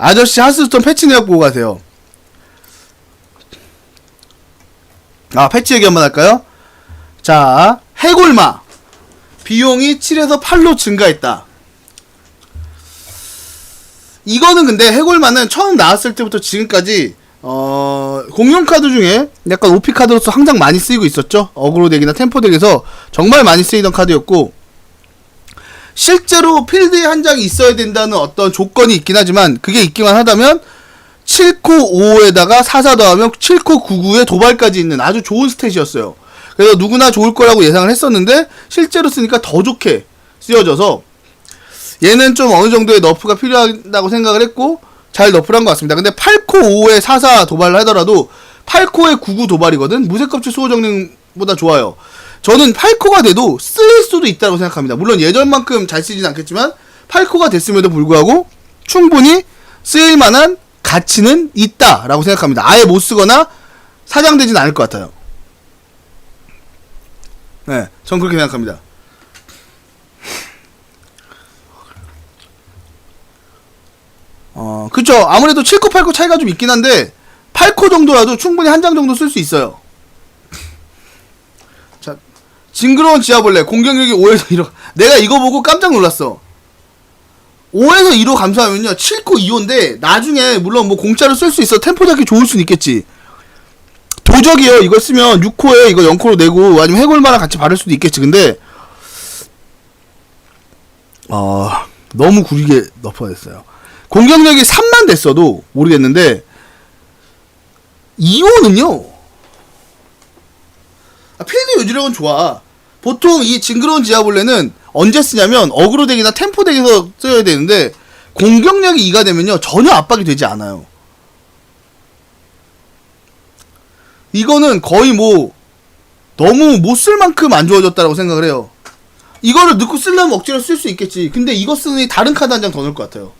아저씨 하스스톤 패치 내역 보고 가세요. 아, 패치 얘기 한번 할까요? 자, 해골마. 비용이 7에서 8로 증가했다. 이거는 근데 해골마는 처음 나왔을 때부터 지금까지 어 공룡 카드 중에 약간 OP 카드로서 항상 많이 쓰이고 있었죠. 어그로 덱이나 템포 덱에서 정말 많이 쓰이던 카드였고 실제로 필드에 한 장이 있어야 된다는 어떤 조건이 있긴 하지만 그게 있기만 하다면 7코 5에다가 4사 더하면 7코 99에 도발까지 있는 아주 좋은 스탯이었어요. 그래서 누구나 좋을 거라고 예상을 했었는데 실제로 쓰니까 더 좋게 쓰여져서 얘는 좀 어느 정도의 너프가 필요하다고 생각을 했고 잘 너프를 한 것 같습니다. 근데 8코 5에 44 도발을 하더라도 8코에 99 도발이거든. 무쇠껍질 수호 정령보다 좋아요. 저는 8코가 돼도 쓰일 수도 있다고 생각합니다. 물론 예전만큼 잘 쓰진 않겠지만 8코가 됐음에도 불구하고 충분히 쓰일 만한 가치는 있다라고 생각합니다. 아예 못 쓰거나 사장되진 않을 것 같아요. 네, 전 그렇게 생각합니다. 어, 그쵸. 아무래도 7코, 8코 차이가 좀 있긴 한데, 8코 정도라도 충분히 한 장 정도 쓸 수 있어요. 자, 징그러운 지하벌레, 공격력이 5에서 1호. 내가 이거 보고 깜짝 놀랐어. 5에서 2로 감소하면요, 7코 2호인데, 나중에, 물론 뭐 공짜로 쓸 수 있어. 템포 잡기 좋을 수는 있겠지. 도적이요. 이거 쓰면 6코에 이거 0코로 내고, 아니면 해골마랑 같이 바를 수도 있겠지. 근데, 어, 너무 구리게 덮어냈어요. 공격력이 3만 됐어도 모르겠는데 2호는요 아, 필드 유지력은 좋아 보통 이 징그러운 지하벌레는 언제 쓰냐면 어그로 덱이나 템포 덱에서 써야 되는데 공격력이 2가 되면요 전혀 압박이 되지 않아요. 이거는 거의 뭐 너무 못 쓸 만큼 안 좋아졌다고 생각을 해요. 이거를 넣고 쓰려면 억지로 쓸 수 있겠지. 근데 이거 쓰니 다른 카드 한 장 더 넣을 것 같아요.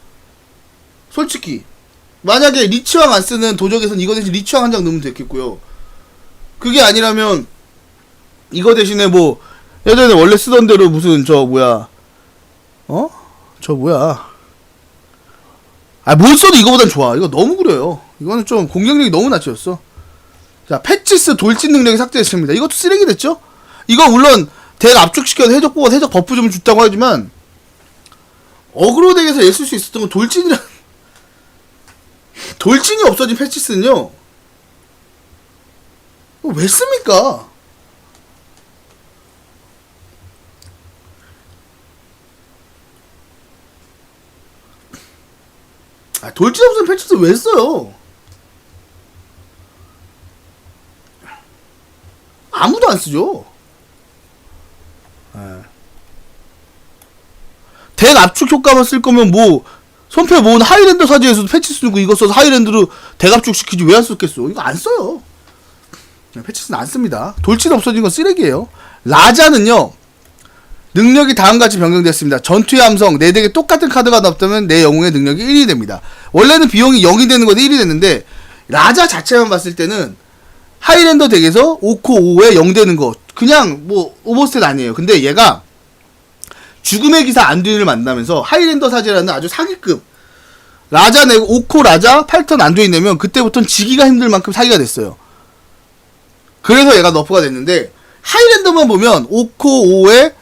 솔직히. 만약에 리치왕 안 쓰는 도적에선 이거 대신 리치왕 한 장 넣으면 됐겠고요. 그게 아니라면 이거 대신에 뭐 예전에 원래 쓰던 대로 무슨 저 뭐야 어? 저 뭐야 아뭘 써도 이거보단 좋아. 이거 너무 구려요. 이거는 좀 공격력이 너무 낮췄어. 자 패치스 돌진 능력이 삭제됐습니다. 이것도 쓰레기 됐죠? 이거 물론 덱 압축시켜서 해적 보고 해적 버프 좀 줬다고 하지만 어그로 덱에서 얘쓸수 있었던 건 돌진이라 돌진이 없어진 패치스는요. 왜 씁니까? 아, 돌진 없어진 패치스 왜 써요? 아무도 안 쓰죠. 예. 덱 압축 효과만 쓸 거면 뭐 손패 모은 하이랜더 사제에서도 패치 쓰고 이거 써서 하이랜드로 대갑축 시키지 왜 안 썼겠어? 이거 안 써요. 패치스는 안 씁니다. 돌진 없어진 건 쓰레기예요. 라자는요. 능력이 다음같이 변경됐습니다. 전투의 함성, 내 덱에 똑같은 카드가 나왔다면 내 영웅의 능력이 1이 됩니다. 원래는 비용이 0이 되는 건데 1이 됐는데 라자 자체만 봤을 때는 하이랜더 덱에서 5코 5에 0 되는 거 그냥 뭐 오버스탯 아니에요. 근데 얘가 죽음의 기사 안두인을 만나면서 하이랜더 사제라는 아주 사기급 라자 내고 5코 라자 8턴 안두인 내면 그때부터는 지기가 힘들 만큼 사기가 됐어요. 그래서 얘가 너프가 됐는데 하이랜더만 보면 5코 5에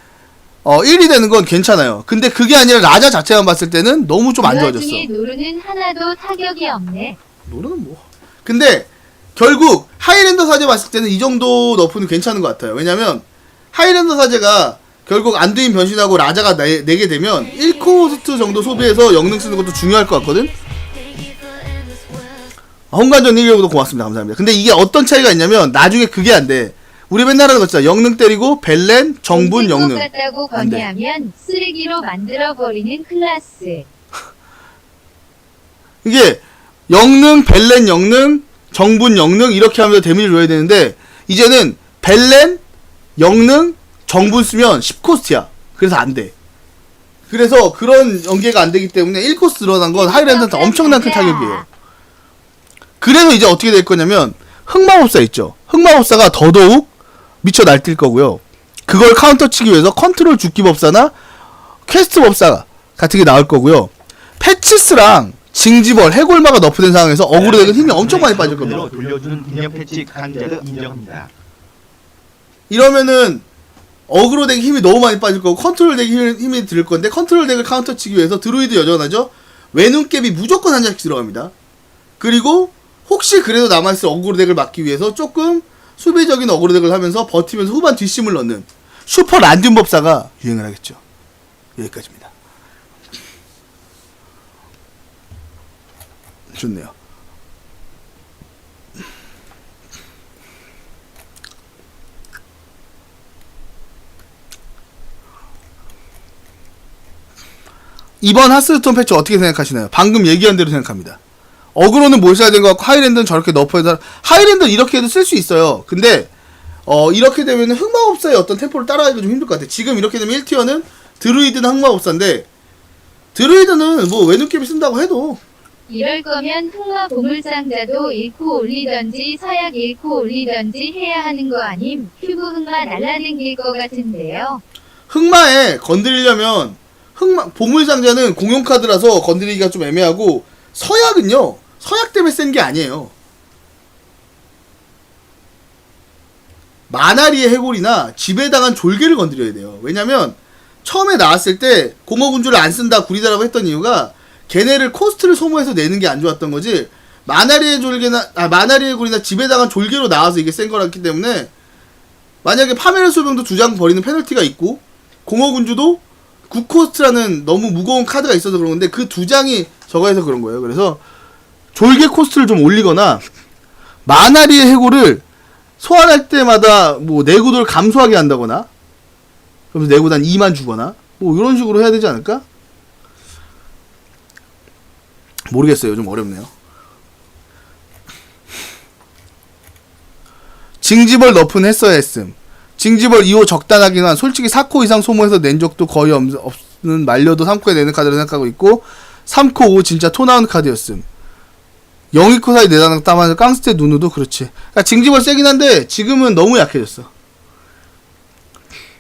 어 1이 되는 건 괜찮아요. 근데 그게 아니라 라자 자체만 봤을 때는 너무 좀안그 좋아졌어. 노루는 하나도 타격이 없네. 노래는 뭐. 근데 결국 하이랜더 사제 봤을 때는 이 정도 너프는 괜찮은 것 같아요. 왜냐면 하이랜더 사제가 결국 안두인 변신하고 라자가 내, 내게 되면 1코스트 정도 소비해서 영능 쓰는 것도 중요할 것 같거든. 아, 홍관전 1개월도 고맙습니다. 감사합니다. 근데 이게 어떤 차이가 있냐면 나중에 그게 안 돼. 우리 맨날 하는 거 있잖아. 영능 때리고 벨렌, 정분, 영능. 같다고 안 돼. 건의하면 쓰레기로 만들어 버리는 클라스. 이게 영능, 벨렌 영능, 정분 영능 이렇게 하면서 데미지를 줘야 되는데 이제는 벨렌, 영능, 정분 쓰면 10코스트야. 그래서 안 돼. 그래서 그런 연계가 안 되기 때문에 1코스 들어간 건 하이랜드한테 엄청난 큰 타격이에요. 그래서 이제 어떻게 될 거냐면 흑마법사 있죠. 흑마법사가 더더욱 미쳐 날뛸 거고요. 그걸 카운터 치기 위해서 컨트롤 죽기 법사나 퀘스트 법사 같은 게 나올 거고요. 패치스랑 징지벌, 해골마가 너프된 상황에서 어그로 덱은 힘이 엄청 많이 빠질 겁니다. 돌려주는 기념 패치 간제도 인정합니다. 이러면은 어그로 덱 힘이 너무 많이 빠질 거고 컨트롤 덱 힘이, 힘이 들 건데 컨트롤 덱을 카운터 치기 위해서 드루이드 여전하죠. 외눈캡이 무조건 한 장씩 들어갑니다. 그리고 혹시 그래도 남아있을 어그로 덱을 막기 위해서 조금 수비적인 어그로 덱을 하면서 버티면서 후반 뒷심을 넣는 슈퍼 란듐 법사가 유행을 하겠죠. 여기까지입니다. 좋네요. 이번 하스스톤 패치 어떻게 생각하시나요? 방금 얘기한 대로 생각합니다. 어그로는 몰셔야 된것 같고 하이랜드는 저렇게 너프해서 하이랜드는 이렇게 해도 쓸 수 있어요. 근데 어 이렇게 되면 흑마법사의 어떤 템포를 따라가기가 좀 힘들 것 같아요. 지금 이렇게 되면 1티어는 드루이드는 흑마법사인데 드루이드는 뭐 외눈캡이 쓴다고 해도 이럴 거면 흑마 보물상자도 잃고 올리던지 서약 잃고 올리던지 해야 하는 거 아님? 큐브 흑마 날라댕길 거 같은데요. 흑마에 건드리려면 흑마 보물상자는 공용 카드라서 건드리기가 좀 애매하고 서약은요 서약 때문에 센 게 아니에요 마나리의 해골이나 지배당한 졸개를 건드려야 돼요 왜냐면 처음에 나왔을 때 공허군주를 안 쓴다 구리다라고 했던 이유가 걔네를 코스트를 소모해서 내는 게 안 좋았던 거지 마나리의 졸개나 아 마나리의 골이나 지배당한 졸개로 나와서 이게 센 거랐기 때문에 만약에 파메르 소병도 두 장 버리는 페널티가 있고 공허군주도 9코스트라는 너무 무거운 카드가 있어서 그런 건데 그 두 장이 저거해서 그런 거예요. 그래서 졸개 코스트를 좀 올리거나 마나리의 해골을 소환할 때마다 뭐 내구도를 감소하게 한다거나 그러면서 내구도 한 2만 주거나 뭐 이런 식으로 해야 되지 않을까? 모르겠어요. 좀 어렵네요. 징지벌 너프는 했어야 했음. 징지벌 2호 적당하긴 한 솔직히 4코 이상 소모해서 낸 적도 거의 없, 없는 말려도 3코에 내는 카드를 생각하고 있고 3코 5 진짜 토 나온 카드였음. 0이코 사이 내다는 따만 깡스테 누누도 그렇지. 그러니까 징지벌 세긴 한데 지금은 너무 약해졌어.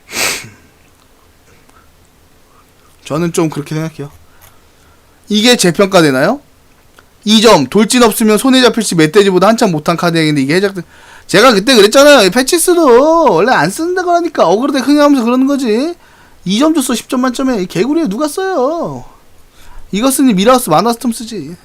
저는 좀 그렇게 생각해요. 이게 재평가되나요? 2점 돌진 없으면 손에 잡힐 시 멧돼지보다 한참 못한 카드인데 이게 해적 제가 그때 그랬잖아요 이 패치스도 원래 안 쓴다고 하니까 어그로대 흥하면서 그러는 거지 2점 줬어 10점 만점에 이 개구리에 누가 써요 이거 쓰니 미라우스 만화스톰 쓰지